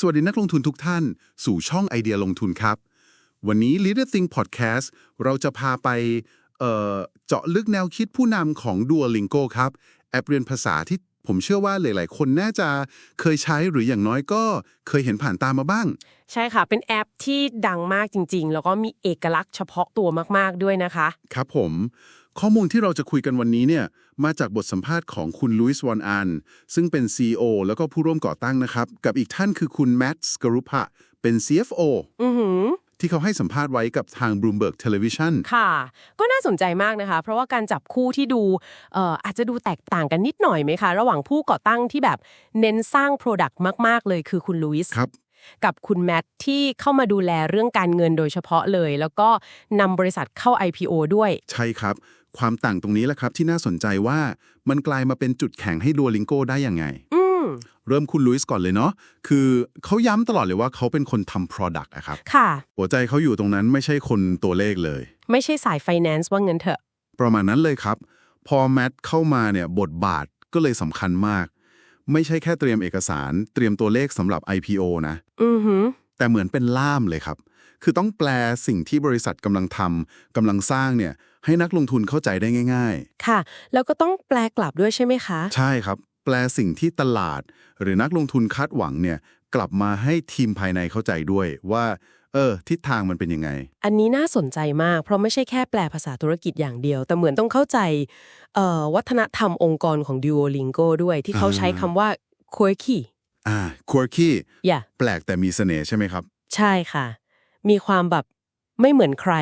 สวัสดีนักลงทุนทุกท่าน สู่ช่องไอเดียลงทุนครับ วันนี้ Leader Think Podcast เราจะพาไปเอ่อเจาะลึกแนวคิดผู้นำของ Duolingo ครับ แอปเรียนภาษาที่ผมเชื่อว่าหลาย ๆ คนน่าจะเคยใช้หรืออย่างน้อยก็เคยเห็นผ่านตามมาบ้าง ใช่ค่ะ เป็นแอปที่ดังมากจริง ๆ แล้วก็มีเอกลักษณ์เฉพาะตัวมาก ๆ ด้วยนะคะ ครับผม ข้อมูลที่เราจะคุยกันวันนี้เนี่ยมาจากบทสัมภาษณ์ของคุณลุยส์วอนอันซึ่งเป็น CEO แล้วก็ผู้ร่วมก่อตั้งนะครับ กับอีกท่านคือคุณแมตต์สกรุพะเป็น CFO อือหือที่เขาให้สัมภาษณ์ไว้กับทาง Bloomberg Television ค่ะ ก็น่าสนใจมากนะคะ เพราะว่าการจับคู่ที่ดูเอ่ออาจจะดูแตกต่างกันนิดหน่อยไหมคะ ระหว่างผู้ก่อตั้งที่แบบเน้นสร้าง Product มาก ๆ เลยคือคุณลุยส์ครับกับคุณแมทที่เข้ามาดูแลเรื่องการเงินโดยเฉพาะเลย แล้วก็นำบริษัทเข้า IPO ด้วย ใช่ครับ ความต่างตรงนี้แหละครับที่น่าสนใจว่ามันกลายมาเป็นจุดแข็งให้ดัวลิงโกได้ยังไง อืม เริ่มคุณลุยส์ก่อนเลยเนาะคือเขาย้ำตลอดเลยว่าเขาเป็นคนทำ Product อะครับ ค่ะ หัวใจเขาอยู่ตรงนั้นไม่ใช่คนตัวเลขเลย ไม่ใช่สาย Finance ว่าเงินเถอะ ประมาณนั้นเลยครับ พอแมทเข้ามาเนี่ยบทบาทก็เลยสำคัญมาก ไม่ใช่แค่เตรียมเอกสาร เตรียมตัวเลขสำหรับ IPO นะ อือหือ แต่เหมือนเป็นล่ามเลยครับ คือต้องแปลสิ่งที่บริษัทกำลังทำกำลังสร้างเนี่ยให้นักลงทุนเข้าใจได้ง่าย ค่ะ แล้วก็ต้องแปลกลับด้วยใช่ไหมคะ ๆ ใช่ครับ แปลสิ่งที่ตลาด หรือนักลงทุนคาดหวังเนี่ยกลับมาให้ทีมภายในเข้าใจด้วยว่า เออ ทิศทางมันเป็นยังไง อันนี้น่าสนใจมาก เพราะไม่ใช่แค่แปลภาษาธุรกิจอย่างเดียว แต่เหมือนต้องเข้าใจเอ่อวัฒนธรรมองค์กรของ Duolingo ด้วยที่เขาอ่าใช้คำว่า quirky อ่า quirky อย่าแปลกแต่มีเสน่ห์ใช่ไหมครับ ใช่ค่ะ มีความแบบไม่เหมือนใคร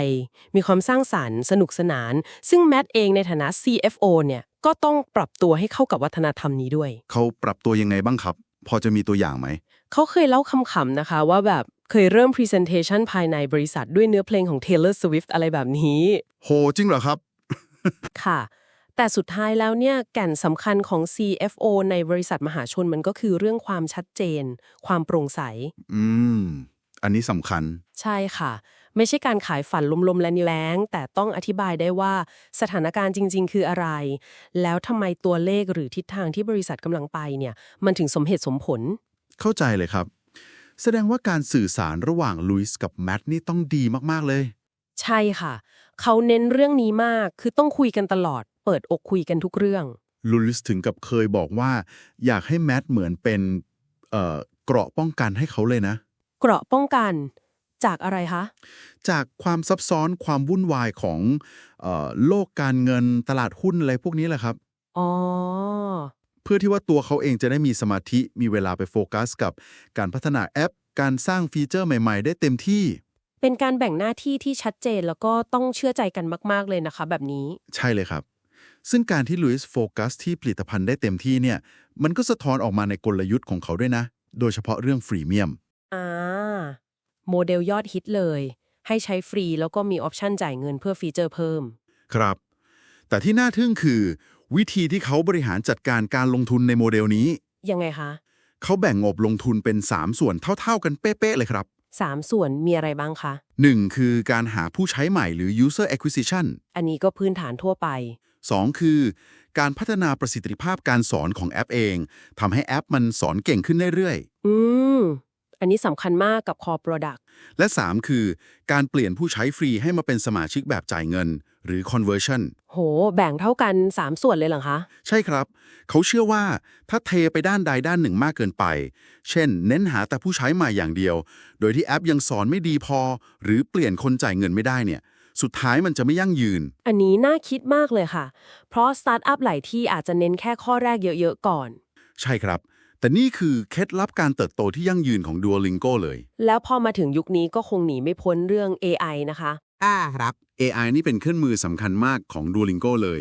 มีความสร้างสรรค์ สนุกสนาน ซึ่งแมทเองในฐานะ CFO เนี่ย ก็ต้องปรับตัวให้เข้ากับวัฒนธรรมนี้ด้วย เขาปรับตัวยังไงบ้างครับ พอจะมีตัวอย่างไหม เขาเคยเล่าคำๆนะคะว่าแบบเคยเริ่ม Presentation ภายในบริษัทด้วยเนื้อเพลงของ Taylor Swift อะไรแบบนี้ โห จริงเหรอครับ ค่ะ แต่สุดท้ายแล้วเนี่ยแก่นสำคัญของ CFO ในบริษัทมหาชนมันก็คือเรื่องความชัดเจน ความโปร่งใส อืม อันนี้สำคัญ ใช่ค่ะ ไม่ใช่การขายฝันลมๆแรงๆแต่ต้องอธิบายได้ว่าสถานการณ์จริง ๆ คืออะไร แล้วทำไมตัวเลขหรือทิศทางที่บริษัทกำลังไปเนี่ย มันถึงสมเหตุสมผล เข้าใจเลยครับ แสดงว่าการสื่อสารระหว่างลุยส์กับแมทนี่ต้องดีมากๆเลย ใช่ค่ะ เขาเน้นเรื่องนี้มากคือต้องคุยกันตลอด เปิดอกคุยกันทุกเรื่องลุยส์ถึงกับเคยบอกว่า อยากให้แมทเหมือนเป็นเอ่อเกราะป้องกันให้เขาเลยนะ เกราะป้องกันจากอะไรคะ จากความซับซ้อนความวุ่นวายของเออโลกการเงินตลาดหุ้นอะไรพวกนี้แหละครับอ๋อเพื่อที่ว่าตัวเขาเองจะได้มีสมาธิมีเวลาไปโฟกัสกับการพัฒนาแอป การสร้างฟีเจอร์ใหม่ ๆ ได้เต็มที่ เป็นการแบ่งหน้าที่ที่ชัดเจนแล้วก็ต้องเชื่อใจกันมาก ๆ เลยนะคะ แบบนี้ ใช่เลยครับ ซึ่งการที่ลุยส์โฟกัสที่ผลิตภัณฑ์ได้เต็มที่เนี่ย มันก็สะท้อนออกมาในกลยุทธ์ของเขาด้วยนะ โดยเฉพาะเรื่องฟรีเมียม อ่า โมเดลยอดฮิตเลย ให้ใช้ฟรีแล้วก็มีออปชันจ่ายเงินเพื่อฟีเจอร์เพิ่ม ครับ แต่ที่น่าทึ่งคือ วิธีที่เขาบริหารจัดการการลงทุนในโมเดลนี้ ยังไงคะเขาแบ่งงบลงทุนเป็น 3 ส่วนเท่า ๆ กันเป๊ะ ๆ เลยครับ สามส่วนมีอะไรบ้างคะ 1. คือการหาผู้ใช้ใหม่หรือ user acquisition อันนี้ก็พื้นฐานทั่วไป 2. คือ การพัฒนาประสิทธิภาพการสอนของแอปเองทำให้แอปมันสอนเก่งขึ้นเรื่อยอืม อันนี้สำคัญมากกับ Core Product ๆและ 3 คือ การเปลี่ยนผู้ใช้ฟรีให้มาเป็นสมาชิกแบบจ่ายเงิน หรือ conversion โห แบ่งเท่ากัน 3 ส่วนเลยเหรอคะ ใช่ครับ เขาเชื่อว่าถ้าเทไปด้านใดด้านหนึ่งมากเกินไป เช่น เน้นหาแต่ผู้ใช้ใหม่อย่างเดียว โดยที่แอปยังสอนไม่ดีพอ หรือเปลี่ยนคนจ่ายเงินไม่ได้เนี่ยสุดท้ายมันจะไม่ยั่งยืน อันนี้น่าคิดมากเลยค่ะ เพราะสตาร์ทอัพหลายที่อาจจะเน้นแค่ข้อแรกเยอะๆก่อน ใช่ครับ แต่นี่คือเคล็ดลับการเติบโตที่ยั่งยืนของ Duolingo เลย แล้วพอมาถึงยุคนี้ก็คงหนีไม่พ้นเรื่อง AI นะคะ อ่าครับ AI นี่เป็นเครื่องมือสำคัญมากของ Duolingo เลย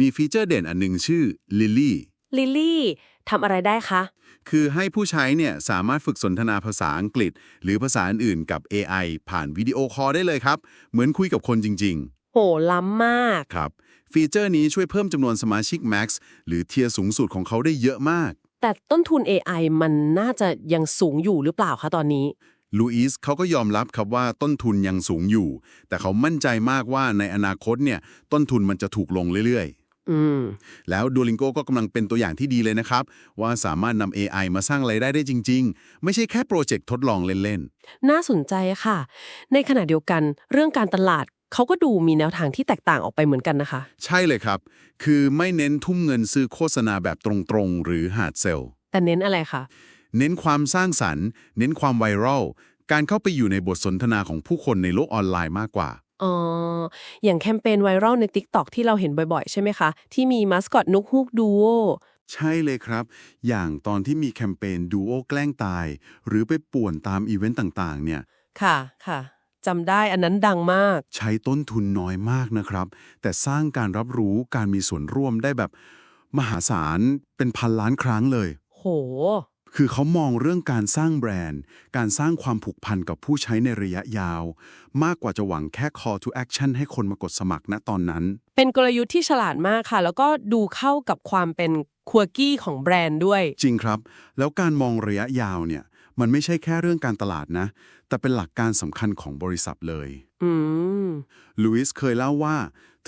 มีฟีเจอร์เด่นอันหนึงชื่อ Lily ลิลลี่ทำอะไรได้คะ คือให้ผู้ใช้เนี่ยสามารถฝึกสนทนาภาษาอังกฤษ หรือภาษาอื่นๆกับ AI ผ่านวิดีโอคอลได้เลยครับ เหมือนคุยกับคนจริง โห ล้ำมาก ๆ ครับ ฟีเจอร์นี้ช่วยเพิ่มจำนวนสมาชิก Max หรือเทียร์สูงสุดของเขาได้เยอะมาก แต่ต้นทุน AI มันน่าจะยังสูงอยู่หรือเปล่าคะตอนนี้ ลูอิสเขาก็ยอมรับครับว่าต้นทุนยังสูงอยู่ แต่เขามั่นใจมากว่าในอนาคตเนี่ยต้นทุนมันจะถูกลงเรื่อยอืม แล้ว Duolingo ก็กำลังเป็นตัวอย่างที่ดีเลยนะครับ ว่าสามารถนำ AI มาสร้างไรายได้ได้จริง ๆ ไม่ใช่แค่โปรเจกต์ทดลองเล่นน่าสนใจค่ะ ในขณะเดียวกันเรื่องการตลาด เขาก็ดูมีแนวทางที่แตกต่างออกไปเหมือนกันนะคะๆใช่เลยครับ คือไม่เน้นทุ่มเงินซื้อโฆษณาแบบตรงๆ หรือหาดเซลล์แต่เน้นอะไรคะ เน้นความสร้างสรรค์ เน้นความไวรัล การเข้าไปอยู่ในบทสนทนาของผู้คนในโลกออนไลน์มากกว่า อ๋อ อย่างแคมเปญไวรัลใน TikTok ที่เราเห็นบ่อยๆ ใช่ไหมคะ ที่มีมัสคอตนุกฮูกดูโอใช่เลยครับ อย่างตอนที่มีแคมเปญดูโอแกล้งตาย หรือไปป่วนตามอีเวนต์ต่างๆ เนี่ย ค่ะ ค่ะ จำได้อันนั้นดังมาก ใช้ต้นทุนน้อยมากนะครับ แต่สร้างการรับรู้การมีส่วนร่วมได้แบบ มหาศาลเป็นพันล้านครั้งเลย โห คือเขามองเรื่องการสร้างแบรนด์ การสร้างความผูกพันกับผู้ใช้ในระยะยาว มากกว่าจะหวังแค่ call to action ให้คนมากดสมัครณตอนนั้น เป็นกลยุทธ์ที่ฉลาดมากค่ะ แล้วก็ดูเข้ากับความเป็นคัวกี้ของแบรนด์ด้วย จริงครับ แล้วการมองระยะยาวเนี่ย มันไม่ใช่แค่เรื่องการตลาดนะ แต่เป็นหลักการสำคัญของบริษัทเลยอืมลุยส์เคยเล่าว่า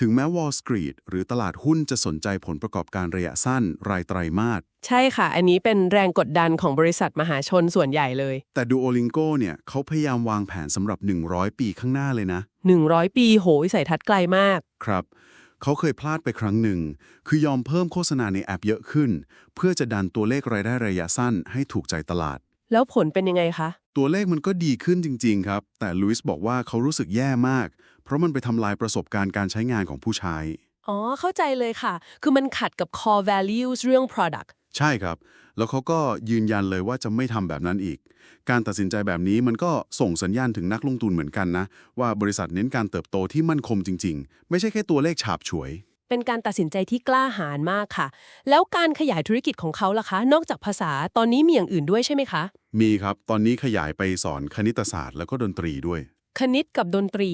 ถึงแม้ Wall Street หรือตลาดหุ้นจะสนใจผลประกอบการระยะสั้น รายไตรมาสใช่ค่ะ อันนี้เป็นแรงกดดันของบริษัทมหาชนส่วนใหญ่เลย แต่ Duolingo เนี่ยเขาพยายามวางแผนสำหรับ 100 ปีข้างหน้าเลยนะ 100 ปีโหวิสัยทัศน์ไกลมาก ครับเขาเคยพลาดไปครั้งหนึ่ง คือยอมเพิ่มโฆษณาในแอปเยอะขึ้น เพื่อจะดันตัวเลขรายได้ระยะสั้นให้ถูกใจตลาด แล้วผลเป็นยังไงคะ ตัวเลขมันก็ดีขึ้นจริง ๆ ครับ แต่ลุยส์บอกว่าเขารู้สึกแย่มาก เพราะมันไปทำลายประสบการณ์การใช้งานของผู้ใช้ อ๋อ เข้าใจเลยค่ะ คือมันขัดกับ core values เรื่อง product ใช่ครับ แล้วเขาก็ยืนยันเลยว่าจะไม่ทำแบบนั้นอีก การตัดสินใจแบบนี้มันก็ส่งสัญญาณถึงนักลงทุนเหมือนกันนะ ว่าบริษัทเน้นการเติบโตที่มั่นคงจริง ๆ ไม่ใช่แค่ตัวเลขฉาบฉวย เป็นการตัดสินใจที่กล้าหาญมากค่ะ แล้วการขยายธุรกิจของเขาล่ะคะ นอกจากภาษาตอนนี้มีอย่างอื่นด้วยใช่ไหมคะ มีครับ ตอนนี้ขยายไปสอนคณิตศาสตร์แล้วก็ดนตรีด้วย คณิตกับดนตรี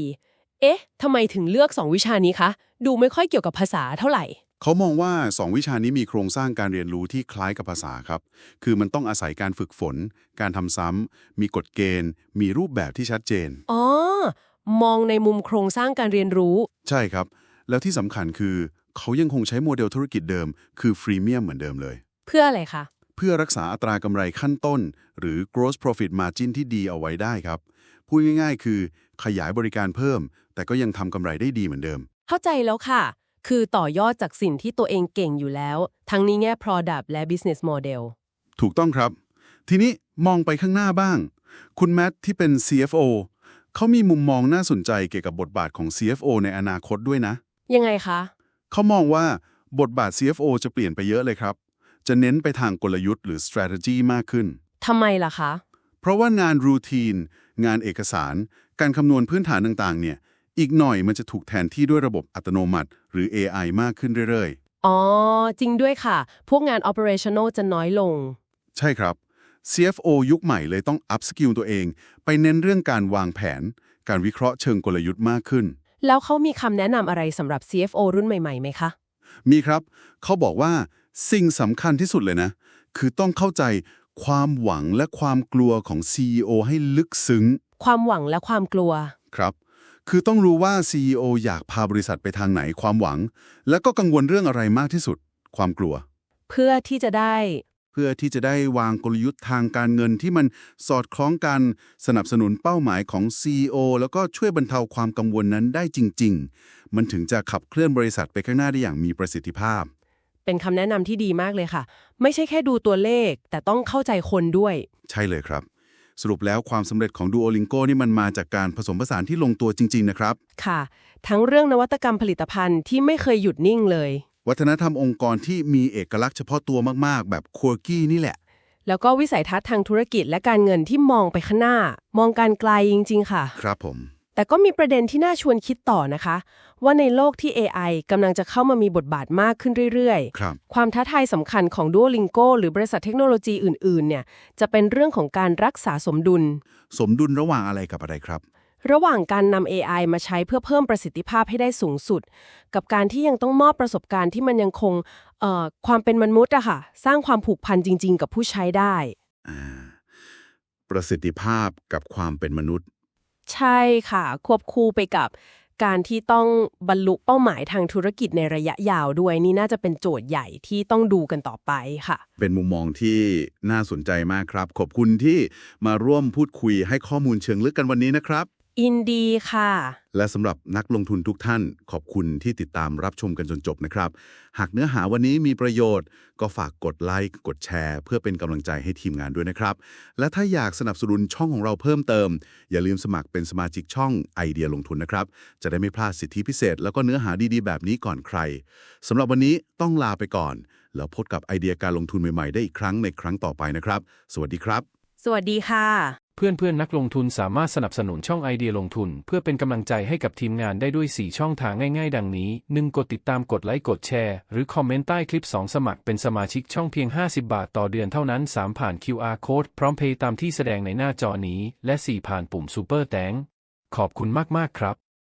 เอ๊ะทำไมถึงเลือกสองวิชานี้คะ ดูไม่ค่อยเกี่ยวกับภาษาเท่าไหร่ เขามองว่า 2 วิชานี้มีโครงสร้างการเรียนรู้ที่คล้ายกับภาษาครับ คือมันต้องอาศัยการฝึกฝน การทำซ้ำมีกฎเกณฑ์ มีรูปแบบที่ชัดเจน อ๋อ มองในมุมโครงสร้างการเรียนรู้ ใช่ครับ แล้วที่สำคัญคือเขายังคงใช้โมเดลธุรกิจเดิม คือฟรีเมียมเหมือนเดิมเลย เพื่ออะไรคะ เพื่อรักษาอัตรากำไรขั้นต้น หรือ gross profit margin ที่ดีเอาไว้ได้ครับ พูดง่ายๆ คือขยายบริการเพิ่ม แต่ก็ยังทำกำไรได้ดีเหมือนเดิม เข้าใจแล้วค่ะ คือต่อยอดจากสิ่งที่ตัวเองเก่งอยู่แล้ว ทั้งนี้แง่ product และ business model ถูกต้องครับ ทีนี้มองไปข้างหน้าบ้าง คุณแมทที่เป็น CFO เขามีมุมมองน่าสนใจเกี่ยวกับบทบาทของ CFO ในอนาคตด้วยนะ ยังไงคะ เขามองว่าบทบาท CFO จะเปลี่ยนไปเยอะเลยครับ จะเน้นไปทางกลยุทธ์หรือ strategy มากขึ้น ทำไมล่ะคะ เพราะว่างานรูทีน งานเอกสาร การคำนวณพื้นฐานต่างๆ เนี่ย อีกหน่อยมันจะถูกแทนที่ด้วยระบบอัตโนมัติ หรือ AI มากขึ้นเรื่อยอ๋อ จริงด้วยค่ะ พวกงาน operational จะน้อยลง ๆ ใช่ครับ CFO ยุคใหม่เลยต้อง up skill ตัวเอง ไปเน้นเรื่องการวางแผน การวิเคราะห์เชิงกลยุทธ์มากขึ้น แล้วเขามีคำแนะนำอะไรสำหรับ CFO รุ่นใหม่ๆไหมคะ มีครับ เขาบอกว่าสิ่งสำคัญที่สุดเลยนะ คือต้องเข้าใจความหวังและความกลัวของ CEO ให้ลึกซึ้ง ความหวังและความกลัว ครับ คือต้องรู้ว่า CEO อยากพาบริษัทไปทางไหนความหวัง และก็กังวลเรื่องอะไรมากที่สุด ความกลัว เพื่อที่จะได้ เพื่อที่จะได้วางกลยุทธ์ทางการเงินที่มันสอดคล้องกันสนับสนุนเป้าหมายของ CEO แล้วก็ช่วยบรรเทาความกังวลนั้นได้จริง ๆ มันถึงจะขับเคลื่อนบริษัทไปข้างหน้าได้อย่างมีประสิทธิภาพ เป็นคำแนะนำที่ดีมากเลยค่ะ ไม่ใช่แค่ดูตัวเลข แต่ต้องเข้าใจคนด้วย ใช่เลยครับ สรุปแล้วความสำเร็จของ Duolingo นี่มันมาจากการผสมผสานที่ลงตัวจริง ๆ นะครับ ค่ะ ทั้งเรื่องนวัตกรรมผลิตภัณฑ์ที่ไม่เคยหยุดนิ่งเลย วัฒนธรรมองค์กรที่มีเอกลักษณ์เฉพาะตัวมากๆ แบบค u วกี้นี่แหละ แล้วก็วิสัยทัศน์ทางธุรกิจและการเงินที่มองไปข้างหน้า มองการไกลจริง ๆ ค่ะ ครับผม แต่ก็มีประเด็นที่น่าชวนคิดต่อนะคะ ว่าในโลกที่ AI กำลังจะเข้ามามีบทบาทมากขึ้นเรื่อยครับๆความท้าทายสำคัญของ Duolingo หรือบริษัทเทคโนโลยีอื่นๆ เนี่ย จะเป็นเรื่องของการรักษาสมดุล สมดุลระหว่างอะไรกับอะไรครับ ระหว่างการนำ AI มาใช้เพื่อเพิ่มประสิทธิภาพให้ได้สูงสุด กับการที่ยังต้องมอบประสบการณ์ที่มันยังคงเอ่อความเป็นมนุษย์อะค่ะ สร้างความผูกพันจริง ๆ กับผู้ใช้ได้อ่าประสิทธิภาพกับความเป็นมนุษย์ ใช่ค่ะ ควบคู่ไปกับการที่ต้องบรรลุเป้าหมายทางธุรกิจในระยะยาวด้วยนี่น่าจะเป็นโจทย์ใหญ่ที่ต้องดูกันต่อไปค่ะ เป็นมุมมองที่น่าสนใจมากครับ ขอบคุณที่มาร่วมพูดคุยให้ข้อมูลเชิงลึกกันวันนี้นะครับ อินดีค่ะ และสำหรับนักลงทุนทุกท่าน ขอบคุณที่ติดตามรับชมกันจนจบนะครับ หากเนื้อหาวันนี้มีประโยชน์ ก็ฝากกดไลค์กดแชร์ เพื่อเป็นกำลังใจให้ทีมงานด้วยนะครับ และถ้าอยากสนับสนุนช่องของเราเพิ่มเติม อย่าลืมสมัครเป็นสมาชิกช่องไอเดียลงทุนนะครับ จะได้ไม่พลาดสิทธิพิเศษ แล้วก็เนื้อหาดีๆ แบบนี้ก่อนใครสำหรับวันนี้ต้องลาไปก่อน แล้วพบกับไอเดียการลงทุนใหม่ๆ ได้อีกครั้งในครั้งต่อไปนะครับ สวัสดีครับ สวัสดีค่ะ เพื่อนเพื่อนๆนักลงทุนสามารถสนับสนุนช่องไอเดียลงทุน เพื่อเป็นกำลังใจให้กับทีมงานได้ด้วย 4 ช่องทางง่ายๆ ดังนี้ 1. กดติดตามกดไลค์กดแชร์ หรือคอมเมนต์ใต้คลิป 2 สมัครเป็นสมาชิกช่องเพียง 50 บาทต่อเดือนเท่านั้น 3 ผ่าน QR Code พร้อมเพย์ตามที่แสดงในหน้าจอนี้ และ 4 ผ่านปุ่ม Super แตงขอบคุณมากๆครับ